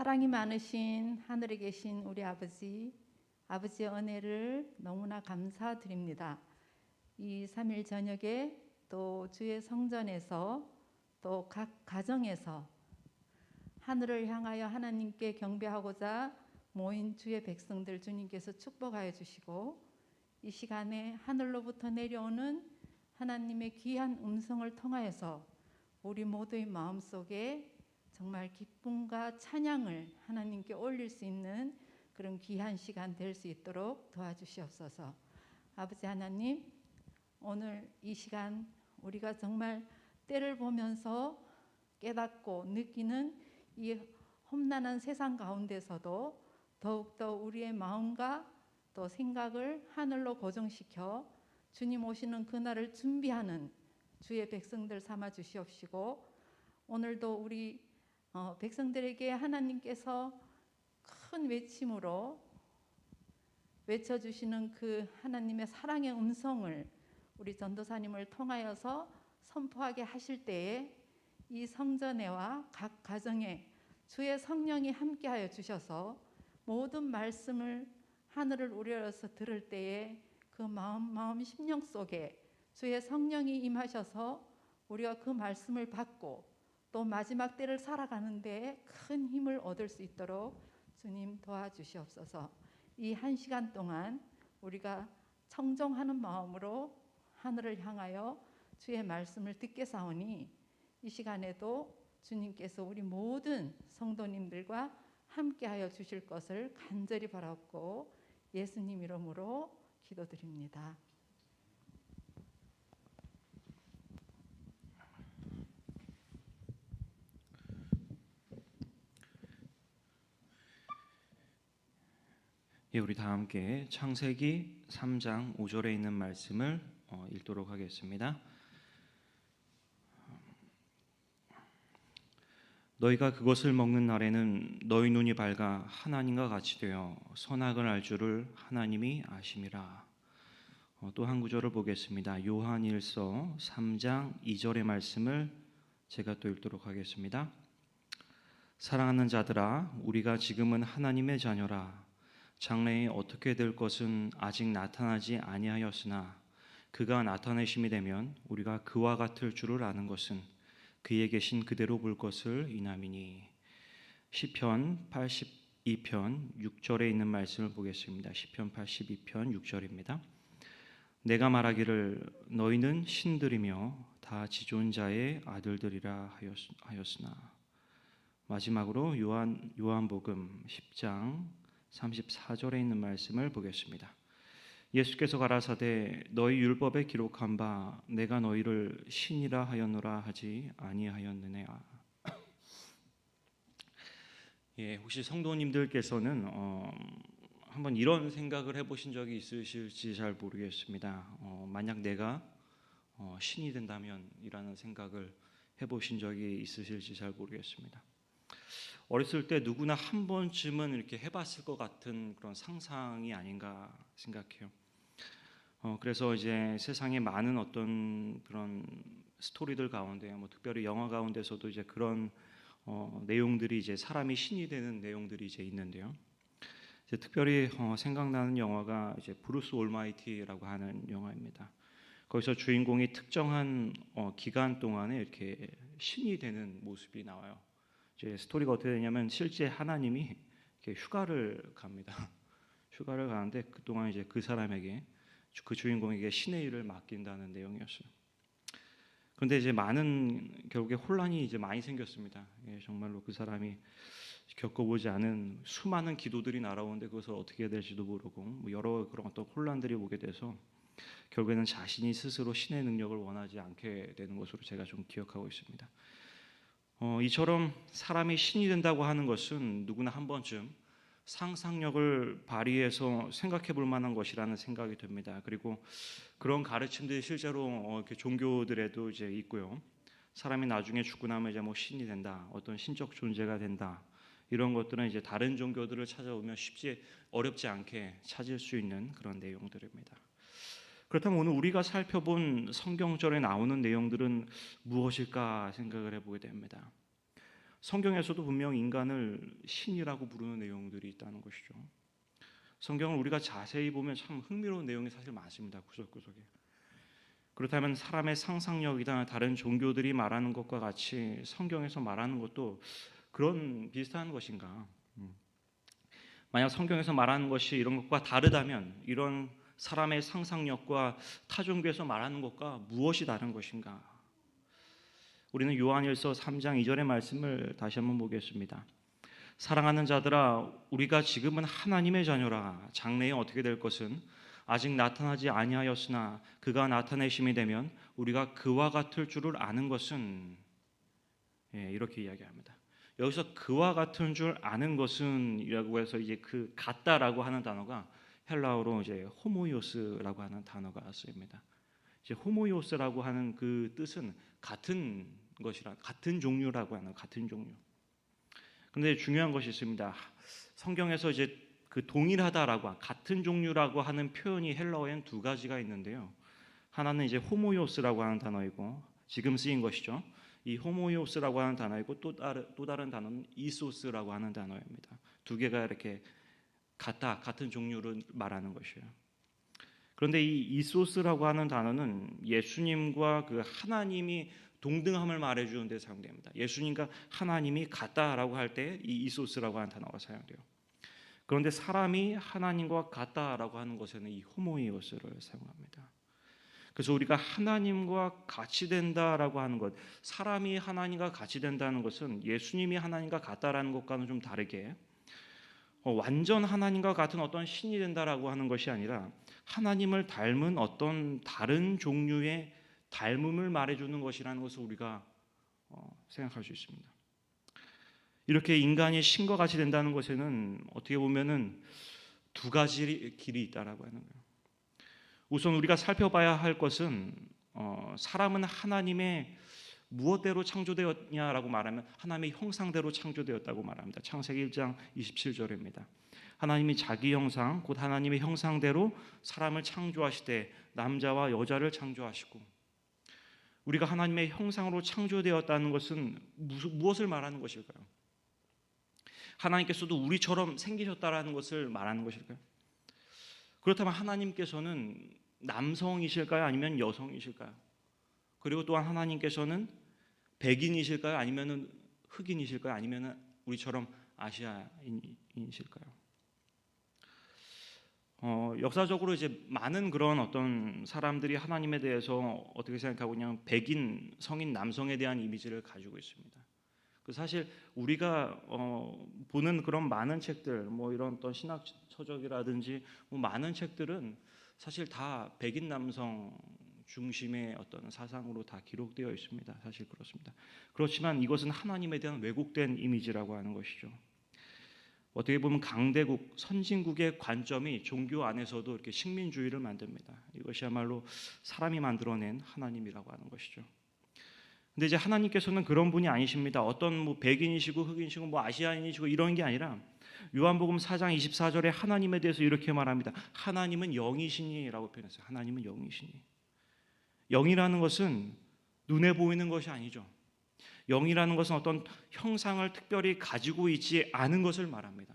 사랑이 많으신 하늘에 계신 우리 아버지, 아버지의 은혜를 너무나 감사드립니다. 이 3일 저녁에 또 주의 성전에서 또 각 가정에서 하늘을 향하여 하나님께 경배하고자 모인 주의 백성들 주님께서 축복하여 주시고 이 시간에 하늘로부터 내려오는 하나님의 귀한 음성을 통하여서 우리 모두의 마음속에 정말 기쁨과 찬양을 하나님께 올릴 수 있는 그런 귀한 시간 될 수 있도록 도와주시옵소서. 아버지 하나님, 오늘 이 시간 우리가 정말 때를 보면서 깨닫고 느끼는 이 험난한 세상 가운데서도 더욱더 우리의 마음과 또 생각을 하늘로 고정시켜 주님 오시는 그날을 준비하는 주의 백성들 삼아 주시옵시고 오늘도 우리 어, 백성들에게 하나님께서 큰 외침으로 외쳐주시는 그 하나님의 사랑의 음성을 우리 전도사님을 통하여서 선포하게 하실 때에 이 성전에와 각 가정에 주의 성령이 함께하여 주셔서 모든 말씀을 하늘을 우려서 들을 때에 그 마음 마음 심령 속에 주의 성령이 임하셔서 우리가 그 말씀을 받고 또 마지막 때를 살아가는데 큰 힘을 얻을 수 있도록 주님 도와주시옵소서. 이 한 시간 동안 우리가 청정하는 마음으로 하늘을 향하여 주의 말씀을 듣게 사오니 이 시간에도 주님께서 우리 모든 성도님들과 함께하여 주실 것을 간절히 바랐고 예수님 이름으로 기도드립니다. 예, 우리 다 함께 창세기 3장 5절에 있는 말씀을 어, 읽도록 하겠습니다. 너희가 그것을 먹는 날에는 너희 눈이 밝아 하나님과 같이 되어 선악을 알 줄을 하나님이 아심이라. 어, 또한 구절을 보겠습니다. 요한일서 3장 2절의 말씀을 제가 또 읽도록 하겠습니다. 사랑하는 자들아, 우리가 지금은 하나님의 자녀라. 장래에 어떻게 될 것은 아직 나타나지 아니하였으나 그가 나타내심이 되면 우리가 그와 같을 줄을 아는 것은 그에 계신 그대로 볼 것을 이남이니 시편 82편 6절에 있는 말씀을 보겠습니다. 시편 82편 6절입니다. 내가 말하기를 너희는 신들이며 다 지존자의 아들들이라 하였으나 마지막으로 요한 요한복음 10장 34절에 있는 말씀을 보겠습니다. 예수께서 가라사대 너희 율법에 기록한 바 내가 너희를 신이라 하였노라 하지 아니하였느냐. 예, 혹시 성도님들께서는 어, 한번 이런 생각을 해보신 적이 있으실지 잘 모르겠습니다. 어, 만약 내가 어, 신이 된다면이라는 생각을 해보신 적이 있으실지 잘 모르겠습니다. 어렸을 때 누구나 한 번쯤은 이렇게 해봤을 것 같은 그런 상상이 아닌가 생각해요. 어, 그래서 이제 세상에 많은 어떤 그런 스토리들 가운데, 뭐 특별히 영화 가운데서도 이제 그런 어, 내용들이 이제 사람이 신이 되는 내용들이 이제 있는데요. 이제 특별히 어, 생각나는 영화가 이제 브루스 올마이티라고 하는 영화입니다. 거기서 주인공이 특정한 어, 기간 동안에 이렇게 신이 되는 모습이 나와요. 이제 스토리가 어떻게 되냐면 실제 하나님이 휴가를 갑니다. 휴가를 가는데 그 동안 이제 그 사람에게 그 주인공에게 신의 일을 맡긴다는 내용이었어요. 그런데 이제 많은 결국에 혼란이 이제 많이 생겼습니다. 예, 정말로 그 사람이 겪어보지 않은 수많은 기도들이 날아오는데 그것을 어떻게 해야 될지도 모르고 뭐 여러 그런 어떤 혼란들이 오게 돼서 결국에는 자신이 스스로 신의 능력을 원하지 않게 되는 것으로 제가 좀 기억하고 있습니다. 어, 이처럼 사람이 신이 된다고 하는 것은 누구나 한 번쯤 상상력을 발휘해서 생각해 볼 만한 것이라는 생각이 듭니다. 그리고 그런 가르침들이 실제로 어, 이렇게 종교들에도 이제 있고요. 사람이 나중에 죽고 나면 이제 뭐 신이 된다, 어떤 신적 존재가 된다. 이런 것들은 이제 다른 종교들을 찾아보면 쉽지 어렵지 않게 찾을 수 있는 그런 내용들입니다. 그렇다면 오늘 우리가 살펴본 성경절에 나오는 내용들은 무엇일까 생각을 해보게 됩니다. 성경에서도 분명 인간을 신이라고 부르는 내용들이 있다는 것이죠. 성경을 우리가 자세히 보면 참 흥미로운 내용이 사실 많습니다. 구석구석에. 그렇다면 사람의 상상력이나 다른 종교들이 말하는 것과 같이 성경에서 말하는 것도 그런 비슷한 것인가? 음. 만약 성경에서 말하는 것이 이런 것과 다르다면 이런 사람의 상상력과 타 종교에서 말하는 것과 무엇이 다른 것인가? 우리는 요한일서 3장 2절의 말씀을 다시 한번 보겠습니다. 사랑하는 자들아 우리가 지금은 하나님의 자녀라 장래에 어떻게 될 것은 아직 나타나지 아니하였으나 그가 나타내심이 되면 우리가 그와 같을 줄을 아는 것은 예, 이렇게 이야기합니다. 여기서 그와 같은 줄 아는 것은이라고 해서 이제 그 같다라고 하는 단어가 헬라어로 이제 호모이오스라고 하는 단어가 쓰입니다. 이제 호모이오스라고 하는 그 뜻은 같은 것이라 같은 종류라고 하는 같은 종류. 그런데 중요한 것이 있습니다. 성경에서 이제 그 동일하다라고 같은 종류라고 하는 표현이 헬라어엔 두 가지가 있는데요. 하나는 이제 호모이오스라고 하는 단어이고 지금 쓰인 것이죠. 이 호모이오스라고 하는 단어이고 또 다른 또 다른 단어는 이소스라고 하는 단어입니다. 두 개가 이렇게 같다 같은 종류를 말하는 것이에요. 그런데 이 이소스라고 하는 단어는 예수님과 그 하나님이 동등함을 말해 주는 데 사용됩니다. 예수님과 하나님이 같다라고 할 때 이 이소스라고 하는 단어가 사용돼요. 그런데 사람이 하나님과 같다라고 하는 것에는 이 호모이오스를 사용합니다. 그래서 우리가 하나님과 같이 된다라고 하는 것, 사람이 하나님과 같이 된다는 것은 예수님이 하나님과 같다라는 것과는 좀 다르게 어, 완전 하나님과 같은 어떤 신이 된다라고 하는 것이 아니라 하나님을 닮은 어떤 다른 종류의 닮음을 말해주는 것이라는 것을 우리가 어, 생각할 수 있습니다. 이렇게 인간이 신과 같이 된다는 것에는 어떻게 보면은 두 가지 길이 있다라고 하는 거예요. 우선 우리가 살펴봐야 할 것은 어, 사람은 하나님의 무엇대로 창조되었냐라고 말하면 하나님의 형상대로 창조되었다고 말합니다. 창세기 1장 27절입니다. 하나님이 자기 형상 곧 하나님의 형상대로 사람을 창조하시되 남자와 여자를 창조하시고 우리가 하나님의 형상으로 창조되었다는 것은 무엇을 말하는 것일까요? 하나님께서도 우리처럼 생기셨다라는 것을 말하는 것일까요? 그렇다면 하나님께서는 남성이실까요? 아니면 여성이실까요? 그리고 또한 하나님께서는 백인이실까요? 아니면 흑인이실까요? 아니면 우리처럼 아시아인이실까요? 어, 역사적으로 이제 많은 그런 어떤 사람들이 하나님에 대해서 어떻게 생각하고 그냥 백인 성인 남성에 대한 이미지를 가지고 있습니다. 그 사실 우리가 어, 보는 그런 많은 책들, 뭐 이런 어떤 신학 서적이라든지 뭐 많은 책들은 사실 다 백인 남성 중심의 어떤 사상으로 다 기록되어 있습니다. 사실 그렇습니다. 그렇지만 이것은 하나님에 대한 왜곡된 이미지라고 하는 것이죠. 어떻게 보면 강대국, 선진국의 관점이 종교 안에서도 이렇게 식민주의를 만듭니다. 이것이야말로 사람이 만들어낸 하나님이라고 하는 것이죠. 근데 이제 하나님께서는 그런 분이 아니십니다. 어떤 뭐 백인이시고 흑인이시고 뭐 아시아인이시고 이런 게 아니라 요한복음 4장 24절에 하나님에 대해서 이렇게 말합니다. 하나님은 영이시니라고 표현했어요. 하나님은 영이시니. 영이라는 것은 눈에 보이는 것이 아니죠. 영이라는 것은 어떤 형상을 특별히 가지고 있지 않은 것을 말합니다.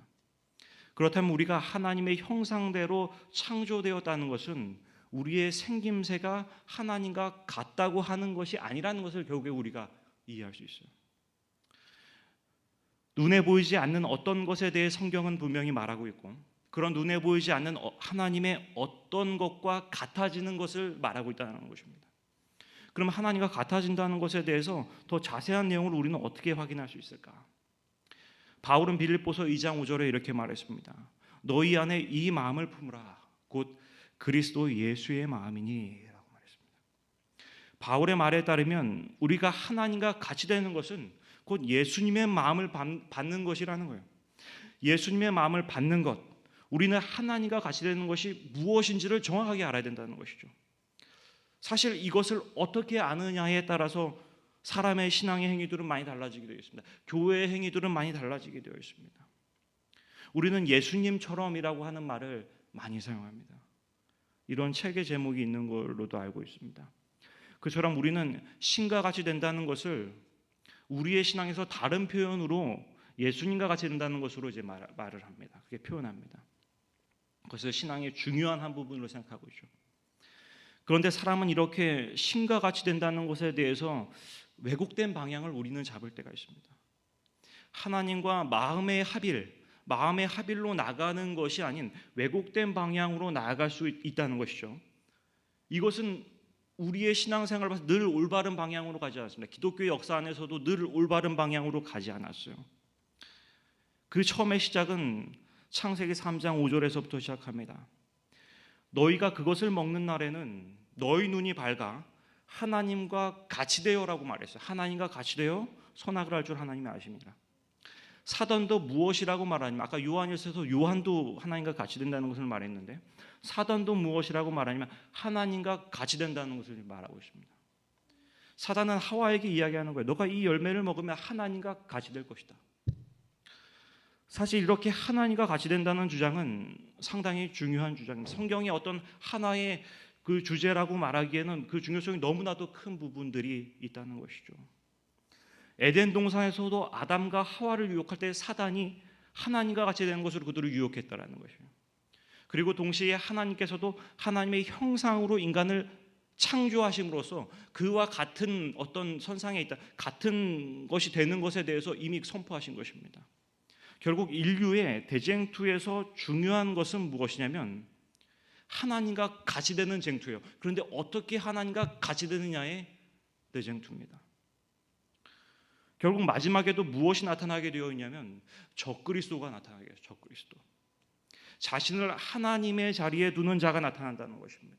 그렇다면 우리가 하나님의 형상대로 창조되었다는 것은 우리의 생김새가 하나님과 같다고 하는 것이 아니라는 것을 결국에 우리가 이해할 수 있어요. 눈에 보이지 않는 어떤 것에 대해 성경은 분명히 말하고 있고 그런 눈에 보이지 않는 어, 하나님의 어떤 것과 같아지는 것을 말하고 있다는 것입니다. 그럼 하나님과 같아진다는 것에 대해서 더 자세한 내용을 우리는 어떻게 확인할 수 있을까? 바울은 빌립보서 2장 5절에 이렇게 말했습니다. 너희 안에 이 마음을 품으라. 곧 그리스도 예수의 마음이니라고 말했습니다. 바울의 말에 따르면 우리가 하나님과 같이 되는 것은 곧 예수님의 마음을 받는 것이라는 거예요. 예수님의 마음을 받는 것, 우리는 하나님과 같이 되는 것이 무엇인지를 정확하게 알아야 된다는 것이죠. 사실 이것을 어떻게 아느냐에 따라서 사람의 신앙의 행위들은 많이 달라지게 되어 있습니다. 교회의 행위들은 많이 달라지게 되어 있습니다. 우리는 예수님처럼이라고 하는 말을 많이 사용합니다. 이런 책의 제목이 있는 걸로도 알고 있습니다. 그처럼 우리는 신과 같이 된다는 것을 우리의 신앙에서 다른 표현으로 예수님과 같이 된다는 것으로 이제 말, 말을 합니다. 그게 표현합니다. 그것을 신앙의 중요한 한 부분으로 생각하고 있죠. 그런데 사람은 이렇게 신과 같이 된다는 것에 대해서 왜곡된 방향을 우리는 잡을 때가 있습니다. 하나님과 마음의 합일, 마음의 합일로 나가는 것이 아닌 왜곡된 방향으로 나아갈 수 있- 있다는 것이죠. 이것은 우리의 신앙생활을 봐서 늘 올바른 방향으로 가지 않습니다. 기독교의 역사 안에서도 늘 올바른 방향으로 가지 않았어요. 그 처음의 시작은 창세기 3장 5절에서부터 시작합니다. 너희가 그것을 먹는 날에는 너희 눈이 밝아 하나님과 같이 되어라고 말했어요. 하나님과 같이 되어 선악을 할 줄 하나님이 아십니다. 사단도 무엇이라고 말하냐면 아까 요한일서에서 요한도 하나님과 같이 된다는 것을 말했는데 사단도 무엇이라고 말하냐면 하나님과 같이 된다는 것을 말하고 있습니다. 사단은 하와에게 이야기하는 거예요. 너가 이 열매를 먹으면 하나님과 같이 될 것이다. 사실 이렇게 하나님과 같이 된다는 주장은 상당히 중요한 주장입니다. 성경의 어떤 하나의 그 주제라고 말하기에는 그 중요성이 너무나도 큰 부분들이 있다는 것이죠. 에덴 동산에서도 아담과 하와를 유혹할 때 사단이 하나님과 같이 되는 것으로 그들을 유혹했다라는 것이에요. 그리고 동시에 하나님께서도 하나님의 형상으로 인간을 창조하심으로써 그와 같은 어떤 선상에 있다 같은 것이 되는 것에 대해서 이미 선포하신 것입니다. 결국 인류의 대쟁투에서 중요한 것은 무엇이냐면 하나님과 같이 되는 쟁투예요. 그런데 어떻게 하나님과 같이 되느냐의 대쟁투입니다. 결국 마지막에도 무엇이 나타나게 되어 있냐면 적그리스도가 나타나게 돼요. 적그리스도. 자신을 하나님의 자리에 두는 자가 나타난다는 것입니다.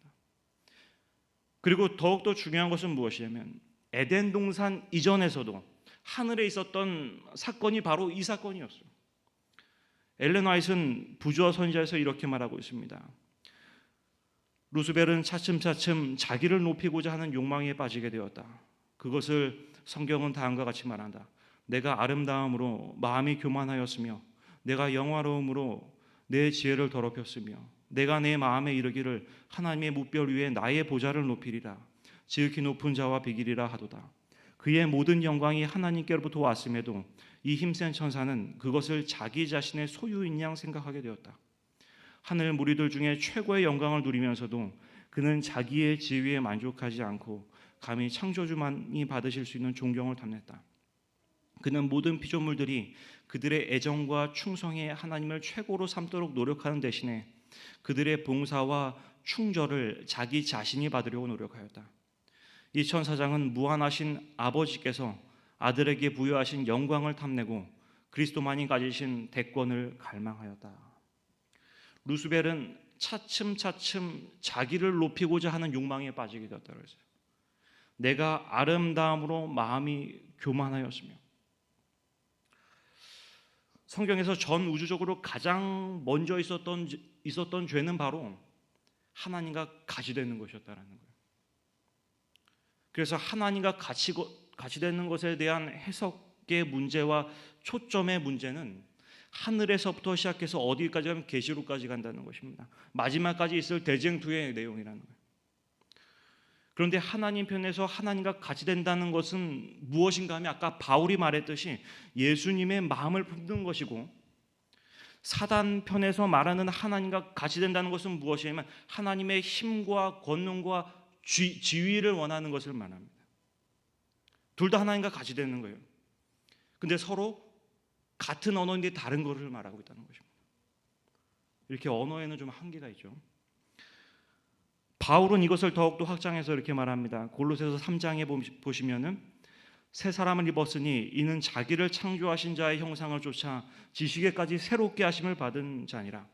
그리고 더욱더 중요한 것은 무엇이냐면 에덴 동산 이전에서도 하늘에 있었던 사건이 바로 이 사건이었어요. 엘렌 화이트는 부조와 선지자에서 이렇게 말하고 있습니다. 루스벨은 차츰차츰 자기를 높이고자 하는 욕망에 빠지게 되었다. 그것을 성경은 다음과 같이 말한다. 내가 아름다움으로 마음이 교만하였으며 내가 영화로움으로 내 지혜를 더럽혔으며 내가 내 마음에 이르기를 하나님의 무별 위에 나의 보좌를 높이리라 지극히 높은 자와 비기리라 하도다. 그의 모든 영광이 하나님께로부터 왔음에도 이 힘센 천사는 그것을 자기 자신의 소유인 양 생각하게 되었다. 하늘 무리들 중에 최고의 영광을 누리면서도 그는 자기의 지위에 만족하지 않고 감히 창조주만이 받으실 수 있는 존경을 탐냈다. 그는 모든 피조물들이 그들의 애정과 충성에 하나님을 최고로 삼도록 노력하는 대신에 그들의 봉사와 충절을 자기 자신이 받으려고 노력하였다. 이 천사장은 무한하신 아버지께서 아들에게 부여하신 영광을 탐내고 그리스도만이 가지신 대권을 갈망하였다. 루스벨은 차츰차츰 자기를 높이고자 하는 욕망에 빠지게 되었다 그랬어요. 내가 아름다움으로 마음이 교만하였으며 성경에서 전 우주적으로 가장 먼저 있었던 있었던 죄는 바로 하나님과 같이 되는 것이었다라는 거예요. 그래서 하나님과 같이 같이 되는 것에 대한 해석의 문제와 초점의 문제는 하늘에서부터 시작해서 어디까지 가면 계시록까지 간다는 것입니다. 마지막까지 있을 대쟁투의 내용이라는 거예요. 그런데 하나님 편에서 하나님과 같이 된다는 것은 무엇인가 하면 아까 바울이 말했듯이 예수님의 마음을 품는 것이고 사단 편에서 말하는 하나님과 같이 된다는 것은 무엇이냐면 하나님의 힘과 권능과 지, 지위를 원하는 것을 말합니다. 둘 다 하나님과 같이 되는 거예요. 근데 서로 같은 언어인데 다른 것을 말하고 있다는 것입니다. 이렇게 언어에는 좀 한계가 있죠. 바울은 이것을 더욱더 확장해서 이렇게 말합니다. 골로새서 3장에 보시면은 새 사람을 입었으니 이는 자기를 창조하신 자의 형상을 쫓아 지식에까지 새롭게 하심을 받은 자니라.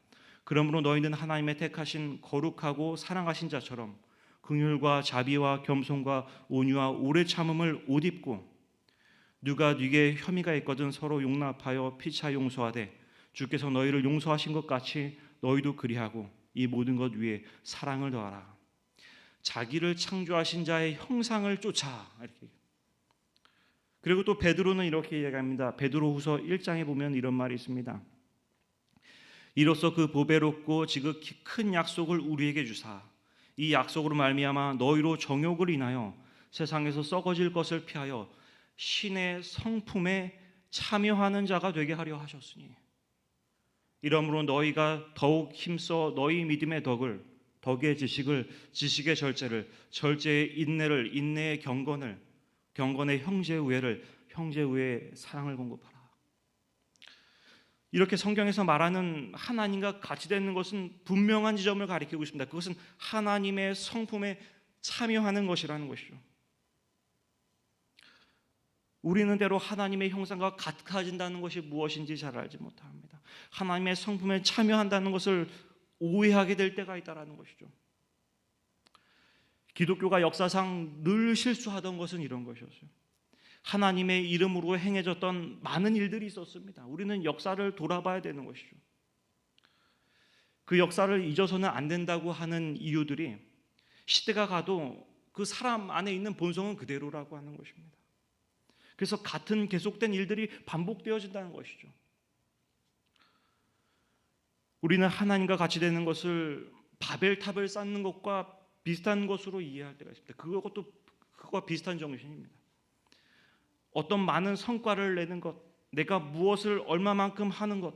그러므로 너희는 하나님의 택하신 거룩하고 사랑하신 자처럼 긍휼과 자비와 겸손과 온유와 오래 참음을 옷 입고 누가 네게 혐의가 있거든 서로 용납하여 피차 용서하되 주께서 너희를 용서하신 것 같이 너희도 그리하고 이 모든 것 위에 사랑을 더하라. 자기를 창조하신 자의 형상을 쫓아 이렇게. 그리고 또 베드로는 이렇게 얘기합니다. 베드로후서 1장에 보면 이런 말이 있습니다. 이로써 그 보배롭고 지극히 큰 약속을 우리에게 주사 이 약속으로 말미암아 너희로 정욕을 인하여 세상에서 썩어질 것을 피하여 신의 성품에 참여하는 자가 되게 하려 하셨으니 이러므로 너희가 더욱 힘써 너희 믿음의 덕을 덕의 지식을 지식의 절제를 절제의 인내를 인내의 경건을 경건의 형제 우애를 형제 우애의 사랑을 공급하라. 이렇게 성경에서 말하는 하나님과 같이 되는 것은 분명한 지점을 가리키고 있습니다. 그것은 하나님의 성품에 참여하는 것이라는 것이죠. 우리는 때로 하나님의 형상과 같아진다는 것이 무엇인지 잘 알지 못합니다. 하나님의 성품에 참여한다는 것을 오해하게 될 때가 있다라는 것이죠. 기독교가 역사상 늘 실수하던 것은 이런 것이었어요. 하나님의 이름으로 행해졌던 많은 일들이 있었습니다. 우리는 역사를 돌아봐야 되는 것이죠. 그 역사를 잊어서는 안 된다고 하는 이유들이 시대가 가도 그 사람 안에 있는 본성은 그대로라고 하는 것입니다. 그래서 같은 계속된 일들이 반복되어진다는 것이죠. 우리는 하나님과 같이 되는 것을 바벨탑을 쌓는 것과 비슷한 것으로 이해할 때가 있습니다. 그것도 그와 비슷한 정신입니다. 어떤 많은 성과를 내는 것, 내가 무엇을 얼마만큼 하는 것,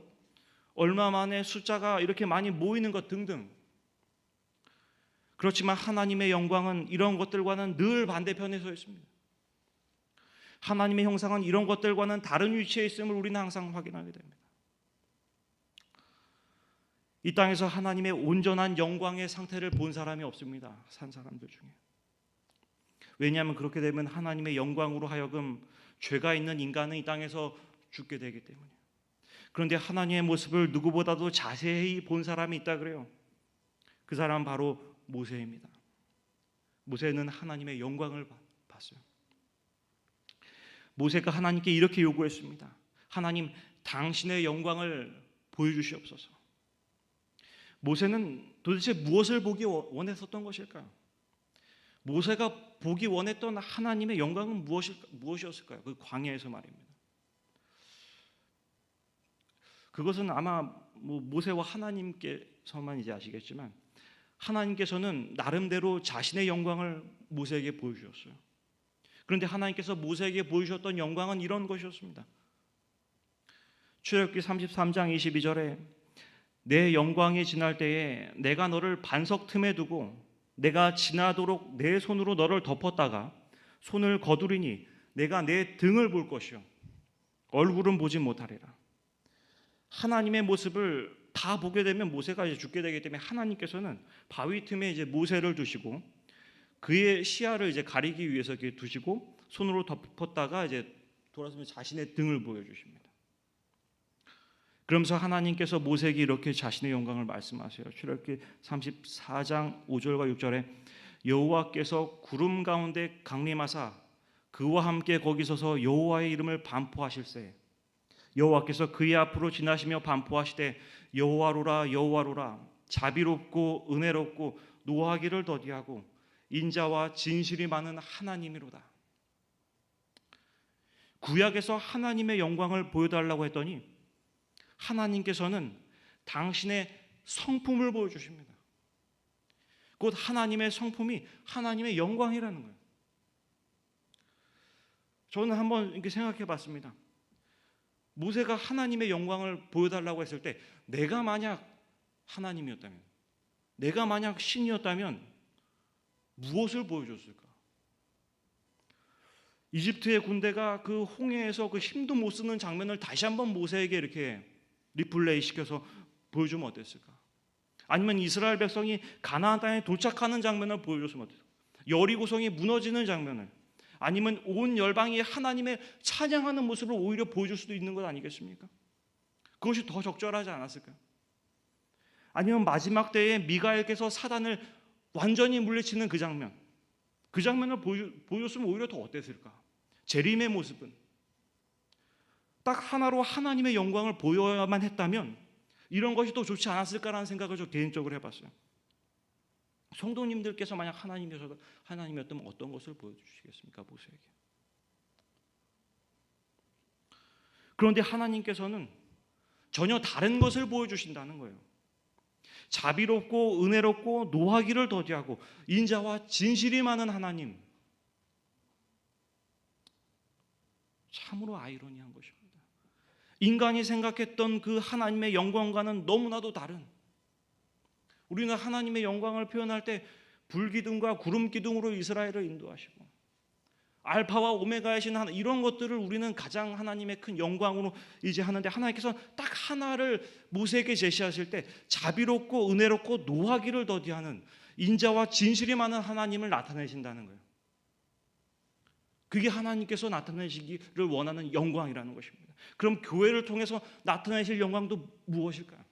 얼마만의 숫자가 이렇게 많이 모이는 것 등등. 그렇지만 하나님의 영광은 이런 것들과는 늘 반대편에 서 있습니다. 하나님의 형상은 이런 것들과는 다른 위치에 있음을 우리는 항상 확인하게 됩니다. 이 땅에서 하나님의 온전한 영광의 상태를 본 사람이 없습니다. 산 사람들 중에. 왜냐하면 그렇게 되면 하나님의 영광으로 하여금 죄가 있는 인간은 이 땅에서 죽게 되기 때문에. 그런데 하나님의 모습을 누구보다도 자세히 본 사람이 있다 그래요. 그 사람은 바로 모세입니다. 모세는 하나님의 영광을 봤어요. 모세가 하나님께 이렇게 요구했습니다. 하나님, 당신의 영광을 보여주시옵소서. 모세는 도대체 무엇을 보기 원했었던 것일까요? 모세가 보기 원했던 하나님의 영광은 무엇이었을까요? 그 광야에서 말입니다. 그것은 아마 뭐 모세와 하나님께서만 이제 아시겠지만 하나님께서는 나름대로 자신의 영광을 모세에게 보여주셨어요. 그런데 하나님께서 모세에게 보여주셨던 영광은 이런 것이었습니다. 출애굽기 33장 22절에 내 영광이 지날 때에 내가 너를 반석 틈에 두고 내가 지나도록 내 손으로 너를 덮었다가 손을 거두리니 내가 내 등을 볼 것이요 얼굴은 보지 못하리라. 하나님의 모습을 다 보게 되면 모세가 이제 죽게 되기 때문에 하나님께서는 바위 틈에 이제 모세를 두시고 그의 시야를 이제 가리기 위해서 이렇게 두시고 손으로 덮었다가 이제 돌아서면 자신의 등을 보여주십니다. 그러면서 하나님께서 모세에게 이렇게 자신의 영광을 말씀하세요. 출애굽기 34장 5절과 6절에 여호와께서 구름 가운데 강림하사 그와 함께 거기 서서 여호와의 이름을 반포하실세 여호와께서 그의 앞으로 지나시며 반포하시되 여호와로라 여호와로라 자비롭고 은혜롭고 노하기를 더디하고 인자와 진실이 많은 하나님이로다. 구약에서 하나님의 영광을 보여달라고 했더니 하나님께서는 당신의 성품을 보여주십니다. 곧 하나님의 성품이 하나님의 영광이라는 거예요. 저는 한번 이렇게 생각해 봤습니다. 모세가 하나님의 영광을 보여달라고 했을 때 내가 만약 하나님이었다면 내가 만약 신이었다면 무엇을 보여줬을까? 이집트의 군대가 그 홍해에서 그 힘도 못 쓰는 장면을 다시 한번 모세에게 이렇게 리플레이 시켜서 보여주면 어땠을까? 아니면 이스라엘 백성이 가나안 땅에 도착하는 장면을 보여줬으면 어땠을까? 여리고성이 무너지는 장면을 아니면 온 열방이 하나님의 찬양하는 모습을 오히려 보여줄 수도 있는 것 아니겠습니까? 그것이 더 적절하지 않았을까요? 아니면 마지막 때에 미가엘께서 사단을 완전히 물리치는 그 장면, 그 장면을 보여줬으면 오히려 더 어땠을까? 재림의 모습은 딱 하나로 하나님의 영광을 보여야만 했다면 이런 것이 더 좋지 않았을까라는 생각을 저 개인적으로 해봤어요. 성도님들께서 만약 하나님이셔서 하나님이었다면 어떤 것을 보여주시겠습니까 모세에게? 그런데 하나님께서는 전혀 다른 것을 보여주신다는 거예요. 자비롭고 은혜롭고 노하기를 더디하고 인자와 진실이 많은 하나님. 참으로 아이러니한 것입니다. 인간이 생각했던 그 하나님의 영광과는 너무나도 다른 우리는 하나님의 영광을 표현할 때 불기둥과 구름 기둥으로 이스라엘을 인도하시고 알파와 오메가이신 하나 이런 것들을 우리는 가장 하나님의 큰 영광으로 이제 하는데 하나님께서 딱 하나를 모세에게 제시하실 때 자비롭고 은혜롭고 노하기를 더디하는 인자와 진실이 많은 하나님을 나타내신다는 거예요. 그게 하나님께서 나타내시기를 원하는 영광이라는 것입니다. 그럼 교회를 통해서 나타내실 영광도 무엇일까요?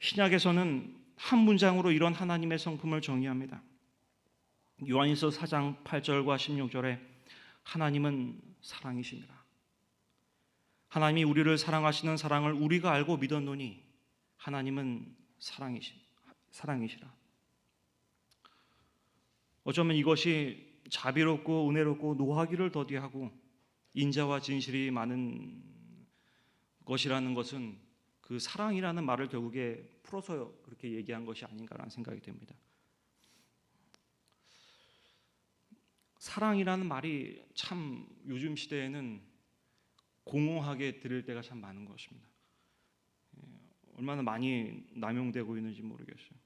신약에서는 한 문장으로 이런 하나님의 성품을 정의합니다. 요한일서 4장 8절과 16절에 하나님은 사랑이십니다. 하나님이 우리를 사랑하시는 사랑을 우리가 알고 믿었노니 하나님은 사랑이시 사랑이시라. 어쩌면 이것이 자비롭고 은혜롭고 노하기를 더디하고 인자와 진실이 많은 것이라는 것은 그 사랑이라는 말을 결국에 풀어서 그렇게 얘기한 것이 아닌가라는 생각이 듭니다. 사랑이라는 말이 참 요즘 시대에는 공허하게 들을 때가 참 많은 것입니다. 예, 얼마나 많이 남용되고 있는지 모르겠어요.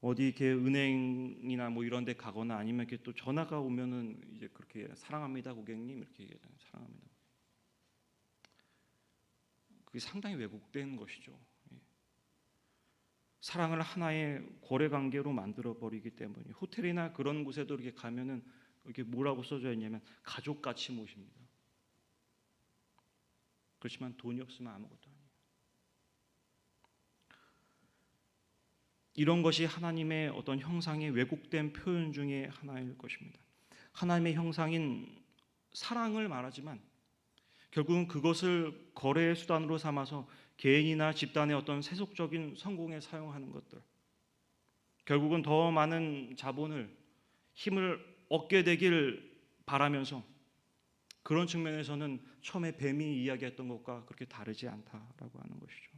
어디 이렇게 은행이나 뭐 이런 데 가거나 아니면 이렇게 또 전화가 오면은 이제 그렇게 사랑합니다 고객님 이렇게 얘기하잖아요. 사랑합니다. 그게 상당히 왜곡된 것이죠. 예. 사랑을 하나의 거래 관계로 만들어 버리기 때문에 호텔이나 그런 곳에도 이렇게 가면은 이렇게 뭐라고 써져 있냐면 가족같이 모십니다. 그렇지만 돈이 없으면 아무것도 아니에요. 이런 것이 하나님의 어떤 형상의 왜곡된 표현 중에 하나일 것입니다. 하나님의 형상인 사랑을 말하지만 결국은 그것을 거래의 수단으로 삼아서 개인이나 집단의 어떤 세속적인 성공에 사용하는 것들. 결국은 더 많은 자본을 힘을 얻게 되길 바라면서 그런 측면에서는 처음에 뱀이 이야기했던 것과 그렇게 다르지 않다라고 하는 것이죠.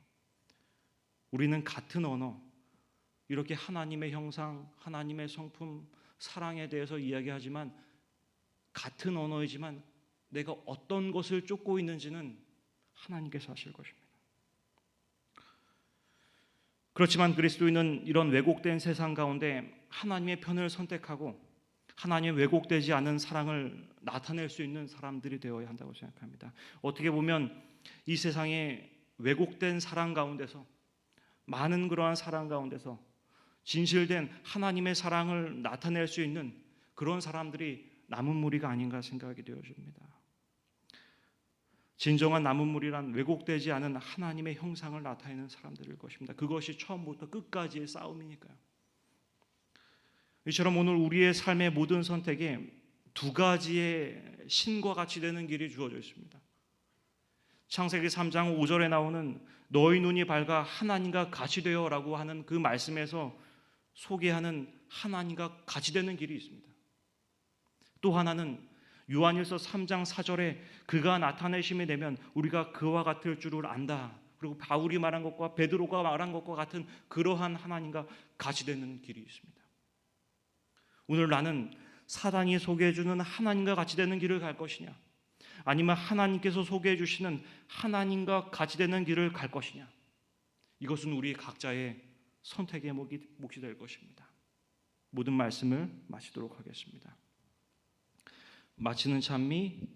우리는 같은 언어, 이렇게 하나님의 형상, 하나님의 성품, 사랑에 대해서 이야기하지만 같은 언어이지만 내가 어떤 것을 쫓고 있는지는 하나님께서 하실 것입니다. 그렇지만 그리스도인은 이런 왜곡된 세상 가운데 하나님의 편을 선택하고 하나님의 왜곡되지 않은 사랑을 나타낼 수 있는 사람들이 되어야 한다고 생각합니다. 어떻게 보면 이 세상의 왜곡된 사랑 가운데서 많은 그러한 사랑 가운데서 진실된 하나님의 사랑을 나타낼 수 있는 그런 사람들이 남은 무리가 아닌가 생각이 되어집니다. 진정한 남은 무리란 왜곡되지 않은 하나님의 형상을 나타내는 사람들일 것입니다. 그것이 처음부터 끝까지의 싸움이니까요. 이처럼 오늘 우리의 삶의 모든 선택에 두 가지의 신과 같이 되는 길이 주어져 있습니다. 창세기 3장 5절에 나오는 너희 눈이 밝아 하나님과 같이 되어라고 하는 그 말씀에서 소개하는 하나님과 같이 되는 길이 있습니다. 또 하나는 요한일서 3장 4절에 그가 나타내심이 되면 우리가 그와 같을 줄을 안다. 그리고 바울이 말한 것과 베드로가 말한 것과 같은 그러한 하나님과 같이 되는 길이 있습니다. 오늘 나는 사단이 소개해 주는 하나님과 같이 되는 길을 갈 것이냐? 아니면 하나님께서 소개해 주시는 하나님과 같이 되는 길을 갈 것이냐? 이것은 우리 각자의 선택의 몫이, 몫이 될 것입니다. 모든 말씀을 마치도록 하겠습니다. 마치는 찬미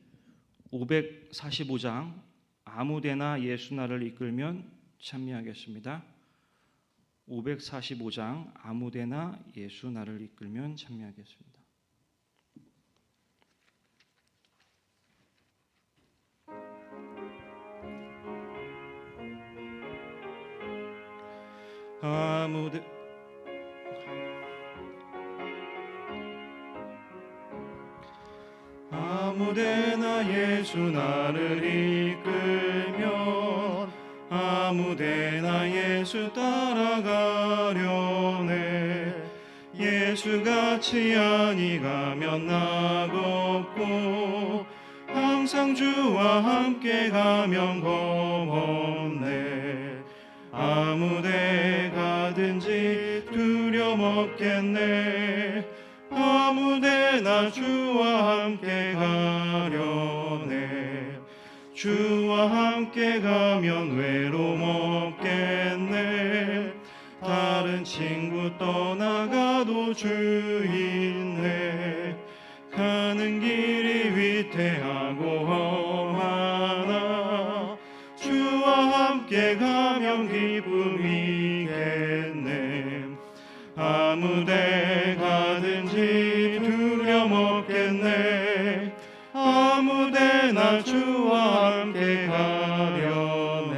545장 아무데나 예수 나를 이끌면 찬미하겠습니다. 545장 아무데나 예수 나를 이끌면 찬미하겠습니다. 아무데 아무데나 예수 나를 이끌면 아무데나 예수 따라가려네. 예수같이 아니 가면 나겁고 항상 주와 함께 가면 겁 없네. 아무데 가든지 두려움 없겠네. 아무데나 나 주와 함께 가려네. 주와 함께 가면 외로움 없겠네. 다른 친구 떠나가도 주있 나 주와 함께 가려네.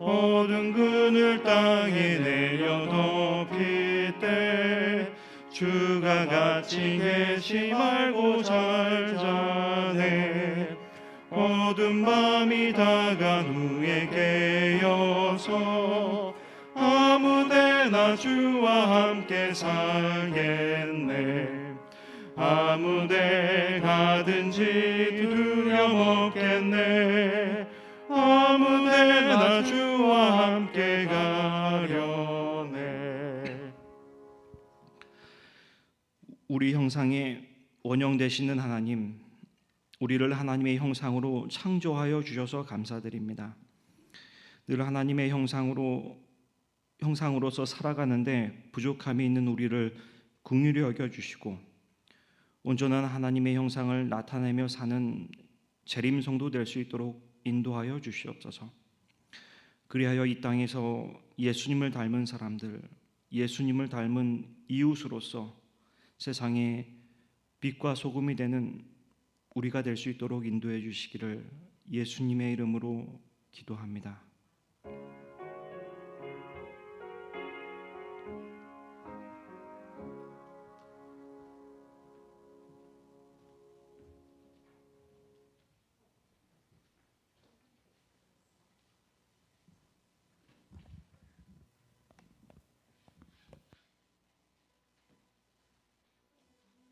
어두운 그늘 땅에 내려 덮일 때 주가 같이 계시 말고 잘 자네. 어두운 밤이 다간 후에 깨어서 아무 데나 주와 함께 살겠네. 아무 데 가든지 두려움 없겠네 아무 데나 주와 함께 가려네 우리 형상의 원형 되시는 하나님 우리를 하나님의 형상으로 창조하여 주셔서 감사드립니다. 늘 하나님의 형상으로 형상으로서 살아가는데 부족함이 있는 우리를 긍휼히 여겨 주시고 온전한 하나님의 형상을 나타내며 사는 재림 성도 될 수 있도록 인도하여 주시옵소서. 그리하여 이 땅에서 예수님을 닮은 사람들, 예수님을 닮은 이웃으로서 세상에 빛과 소금이 되는 우리가 될 수 있도록 인도해 주시기를 예수님의 이름으로 기도합니다.